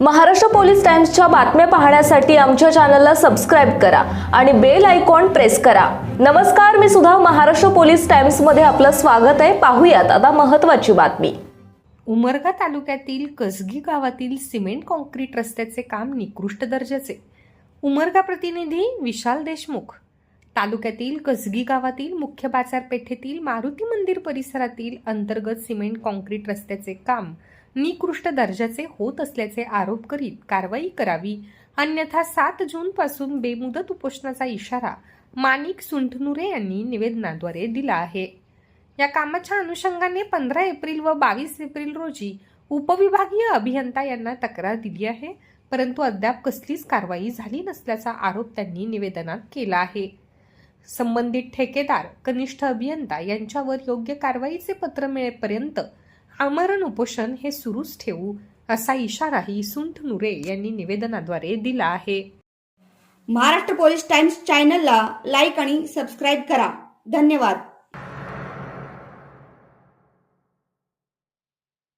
Maharashtra police टाइम्सच्या बातम्या पाहण्यासाठी आमच्या चॅनलला सबस्क्राईब करा आणि बेल आयकॉन प्रेस करा. नमस्कार मी सुद्धा महाराष्ट्र पोलीस टाइम्समध्ये आपलं स्वागत आहे. पाहूयात आता महत्त्वाची बातमी. उमरगा तालुक्यातील कसगी गावातील सिमेंट कॉन्क्रीट रस्त्याचे काम निकृष्ट दर्जाचे. उमरगा प्रतिनिधी विशाल देशमुख. तालुक्यातील कसगी गावातील मुख्य बाजारपेठेतील मारुती मंदिर परिसरातील अंतर्गत सिमेंट कॉन्क्रीट रस्त्याचे काम निकृष्ट दर्जाचे होत असल्याचे आरोप करीत कारवाई करावी. अन्यथा सात जून पासून बेमुदत उपोषणाचा इशारा माणिक सुंठनुरे यांनी निवेदनाद्वारे दिला आहे. या कामाच्या अनुषंगाने पंधरा एप्रिल व बावीस एप्रिल रोजी उपविभागीय अभियंता यांना तक्रार दिली आहे. परंतु अद्याप कसलीच कारवाई झाली नसल्याचा आरोप त्यांनी निवेदनात केला आहे. संबंधित ठेकेदार कनिष्ठ अभियंता यांच्यावर योग्य कारवाईचे पत्र मिळेपर्यंत आमरण उपोषण हे सुरूच ठेवू असा इशाराही सुंठनुरे यांनी निवेदनाद्वारे दिला आहे. महाराष्ट्र पोलीस टाइम्स चॅनलला लाईक आणि सबस्क्राईब करा. धन्यवाद.